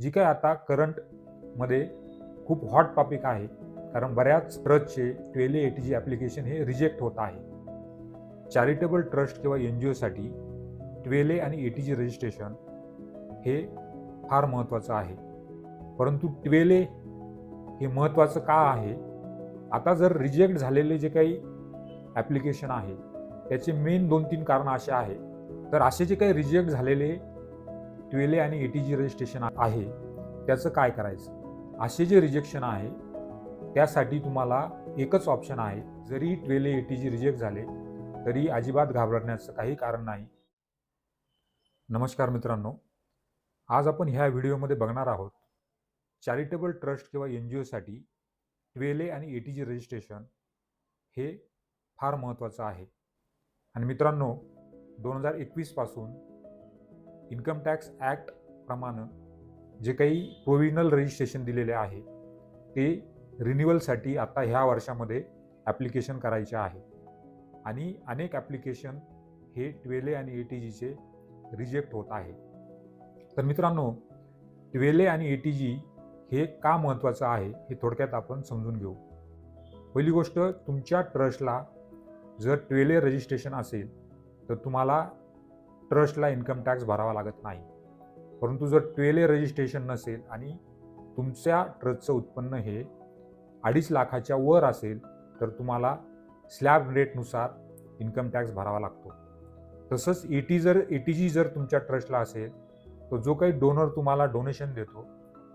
जी काय आता करंटमध्ये खूप हॉट टॉपिक आहे कारण बऱ्याच ट्रस्टचे twelve A T G application हे रिजेक्ट होत आहे. चॅरिटेबल ट्रस्ट किंवा एन जी ओसाठी ट्वेले आणि ए टी जी रजिस्ट्रेशन हे फार महत्त्वाचं आहे. परंतु ट्वेले हे महत्त्वाचं का आहे? आता जर रिजेक्ट झालेले जे काही ॲप्लिकेशन आहे त्याचे मेन दोन तीन कारणं असे आहे. तर असे जे काही रिजेक्ट झालेले ट्वेले आणि ए टी जी रजिस्ट्रेशन आहे त्याचं काय करायचं? असे जे रिजेक्शन आहे त्यासाठी तुम्हाला एकच ऑप्शन आहे. जरी ट्वेले ए टी जी रिजेक्ट झाले तरी अजिबात घाबरण्याचं काही कारण नाही. नमस्कार मित्रांनो. आज आपण ह्या व्हिडिओमध्ये बघणार आहोत चॅरिटेबल ट्रस्ट किंवा एन जी ओसाठी ट्वेले आणि ए टी जी रजिस्ट्रेशन हे फार महत्त्वाचं आहे. आणि मित्रांनो दोन हजार एकवीसपासून इन्कम टॅक्स ॲक्ट प्रमाणे जे काही प्रोव्हिजनल रजिस्ट्रेशन दिलेले आहे ते रिन्युअलसाठी आता ह्या वर्षामध्ये ॲप्लिकेशन करायचे आहे. आणि अनेक ॲप्लिकेशन हे ट्वेले आणि ए टी जीचे रिजेक्ट होत आहे. तर मित्रांनो ट्वेले आणि ए टी जी हे का महत्त्वाचं आहे हे थोडक्यात आपण समजून घेऊ. पहिली गोष्ट तुमच्या ट्रस्टला जर ट्वेले रजिस्ट्रेशन असेल तर तुम्हाला ट्रस्टला इन्कम टॅक्स भरावा लागत नाही. परंतु जर ट्वेले रजिस्ट्रेशन नसेल आणि तुमच्या ट्रस्टचं उत्पन्न हे अडीच लाखाच्या वर असेल तर तुम्हाला स्लॅब रेटनुसार इन्कम टॅक्स भरावा लागतो. तसंच ई टी जर ए टी जी जर तुमच्या ट्रस्टला असेल तर जो काही डोनर तुम्हाला डोनेशन देतो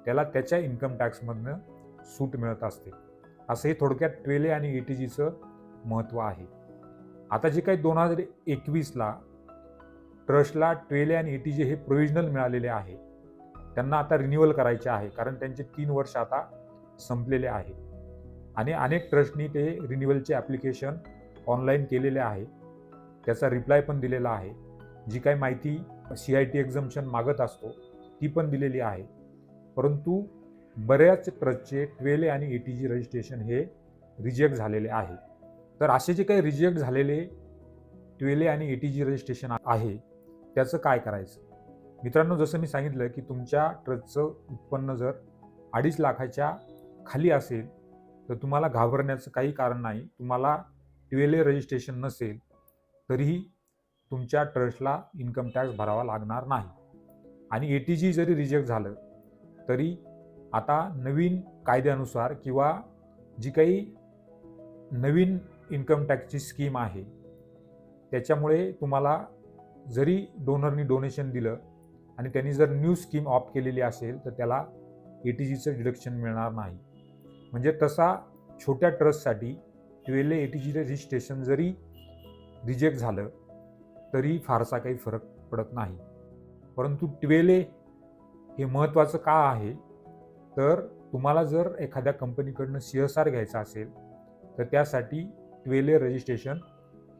त्याला त्याच्या इन्कम टॅक्समधनं सूट मिळत असते. असं हे थोडक्यात ट्वेले आणि ए टी जीचं महत्त्व आहे. आता जे काही दोन हजार एकवीसला ट्रस्टला ट्वेले आणि ए जी हे प्रोव्हिजनल मिळालेले आहे. त्यांना आता रिन्युअल करायचे आहे कारण त्यांचे तीन वर्ष आता संपलेले आहे. आणि अनेक ट्रस्टनी ते रिन्युअलचे ॲप्लिकेशन ऑनलाईन केलेले आहे. त्याचा रिप्लाय पण दिलेला आहे. जी काही माहिती सी आय टी एक्झम्शन मागत असतो ती पण दिलेली आहे. परंतु बऱ्याच ट्रस्टचे ट्वेले आणि ए टी जी रजिस्ट्रेशन हे रिजेक्ट झालेले आहे. तर असे जे काही रिजेक्ट झालेले ट्वेले आणि ए टी जी रजिस्ट्रेशन आहे त्याचं काय करायचं? मित्रांनो जसं मी सांगितलं की तुमच्या ट्रस्टचं उत्पन्न जर अडीच लाखाच्या खाली असेल तर तुम्हाला घाबरण्याचं काही कारण नाही. तुम्हाला ट्वेले रजिस्ट्रेशन नसेल तरीही तुमच्या ट्रस्टला इन्कम टॅक्स भरावा लागणार नाही. आणि ए टी जी जरी रिजेक्ट झालं तरी आता नवीन कायद्यानुसार किंवा जी काही नवीन इन्कम टॅक्सची स्कीम आहे त्याच्यामुळे तुम्हाला जरी डोनरनी डोनेशन दिलं आणि त्यांनी जर न्यू स्कीम ऑप केलेली असेल तर त्याला ए टी जीचं डिडक्शन मिळणार नाही. म्हणजे तसा छोट्या ट्रस्टसाठी twelve A eighty G registration जरी रिजेक्ट झालं तरी फारसा काही फरक पडत नाही. परंतु ट्वेले हे महत्त्वाचं का आहे? तर तुम्हाला जर एखाद्या कंपनीकडनं सी एस आर घ्यायचा असेल तर त्यासाठी ट्वेले रजिस्ट्रेशन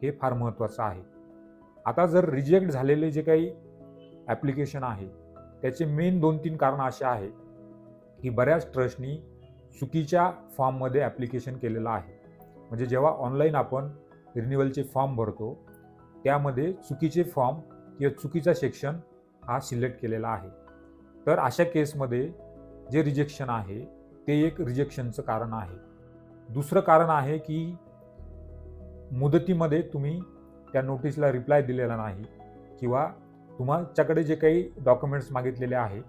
हे फार महत्त्वाचं आहे. आता जर रिजेक्ट झालेले जे काही ॲप्लिकेशन आहे त्याचे मेन दोन तीन कारणं असे आहे की बऱ्याच ट्रस्टनी चुकीच्या फॉर्ममध्ये ॲप्लिकेशन केलेलं आहे. म्हणजे जेव्हा ऑनलाईन आपण रिन्युअलचे फॉर्म भरतो त्यामध्ये चुकीचे फॉर्म किंवा चुकीचा सेक्शन हा सिलेक्ट केलेला आहे. तर अशा केसमध्ये जे रिजेक्शन आहे ते एक रिजेक्शनचं कारण आहे. दुसरं कारण आहे की मुदतीमध्ये तुम्ही त्या नोटीसला रिप्लाय दिलेला नाही किंवा तुमच्याकडे जे काही डॉक्युमेंट्स मागितलेले आहे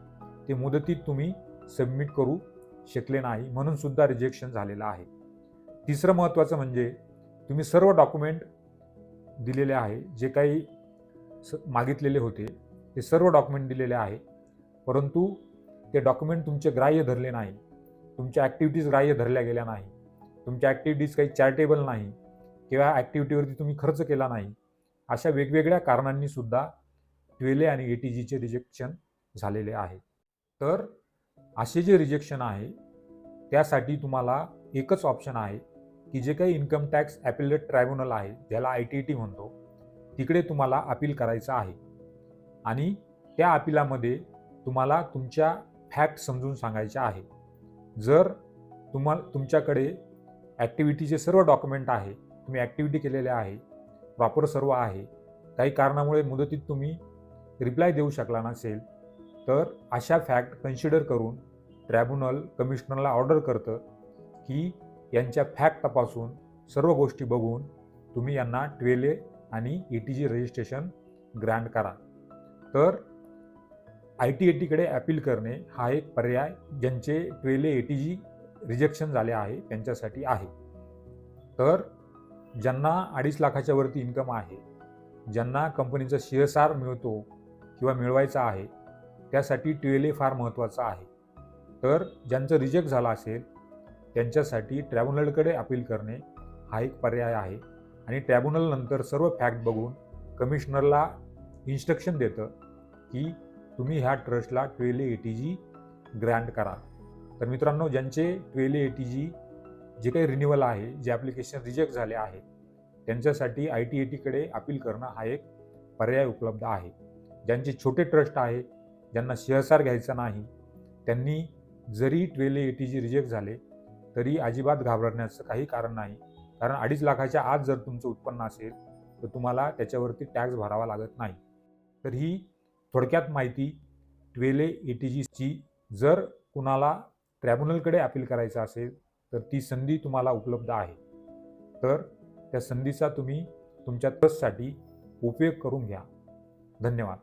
ते मुदतीत तुम्ही सबमिट करू शकले नाही म्हणून सुद्धा रिजेक्शन झालेलं आहे. तिसरं महत्त्वाचं म्हणजे तुम्ही सर्व डॉक्युमेंट दिलेले आहे जे काही स मागितलेले होते ते सर्व डॉक्युमेंट दिलेले आहे. परंतु ते डॉक्युमेंट तुमचे ग्राह्य धरले नाही तुमच्या ॲक्टिव्हिटीज ग्राह्य धरल्या गेल्या नाही तुमच्या ॲक्टिव्हिटीज काही चॅरिटेबल नाही किंवा ॲक्टिव्हिटीवरती तुम्ही खर्च केला नाही अशा वेगवेगळ्या कारणांनी सुद्धा ट्वेले आणि ए टी जीचे रिजेक्शन झालेले आहे. तर असे जे रिजेक्शन आहे त्यासाठी तुम्हाला एकच ऑप्शन आहे की जे काही इन्कम टॅक्स ॲपिलेट ट्रायब्युनल आहे ज्याला आय टी टी म्हणतो तिकडे तुम्हाला अपील करायचं आहे. आणि त्या अपिलामध्ये तुम्हाला तुमच्या फॅक्ट समजून सांगायच्या आहे. जर तुम्हाला तुमच्याकडे ॲक्टिव्हिटीचे सर्व डॉक्युमेंट आहे तुम्ही ॲक्टिव्हिटी केलेल्या आहे प्रॉपर सर्व आहे काही कारणामुळे मुदतीत तुम्ही रिप्लाय देऊ शकला नसेल तर अशा फॅक्ट कन्सिडर करून ट्रॅब्युनल कमिशनरला ऑर्डर करतं की यांच्या फॅक्ट तपासून सर्व गोष्टी बघून तुम्ही यांना ट्वेले आणि A T G registration grant करा. तर आय टी ए टीकडे अपील करणे हा एक पर्याय ज्यांचे ट्वेले ए टी जी रिजेक्शन झाले आहे त्यांच्यासाठी आहे. तर ज्यांना अडीच लाखाच्या वरती इन्कम आहे ज्यांना कंपनीचा शेअरसार मिळतो किंवा मिळवायचा आहे त्यासाठी ट्वेले फार महत्त्वाचा आहे. तर ज्यांचं रिजेक्ट झालं असेल त्यांच्यासाठी ट्रॅब्युनलकडे अपील करणे हा एक पर्याय आहे आणि ट्रॅब्युनलनंतर सर्व फॅक्ट बघून कमिशनरला इन्स्ट्रक्शन देतं की तुम्ही ह्या ट्रस्टला ट्वेले ए टी जी ग्रँट करा. तर मित्रांनो ज्यांचे ट्वेले ए टी जी जे काही रिन्युअल आहे जे ॲप्लिकेशन रिजेक्ट झाले आहेत त्यांच्यासाठी आय टी ए टीकडे अपील करणं हा एक पर्याय उपलब्ध आहे. ज्यांचे छोटे ट्रस्ट आहे ज्यांना शेअरसार घ्यायचा नाही त्यांनी जरी twelve A T G reject झाले तरी अजिबात घाबरण्याचं काही कारण नाही. कारण अडीच लाखाच्या आत जर तुमचं उत्पन्न असेल तर तुम्हाला त्याच्यावरती टॅक्स भरावा लागत नाही. तर ही थोडक्यात माहिती ट्वेले ए टी जीची जर कुणाला ट्रॅब्युनलकडे अपील करायचं असेल तर ती संधी तुम्हाला उपलब्ध आहे. तर त्या संधीचा तुम्ही तुमच्या ट्रस्टसाठी उपयोग करून घ्या. धन्यवाद.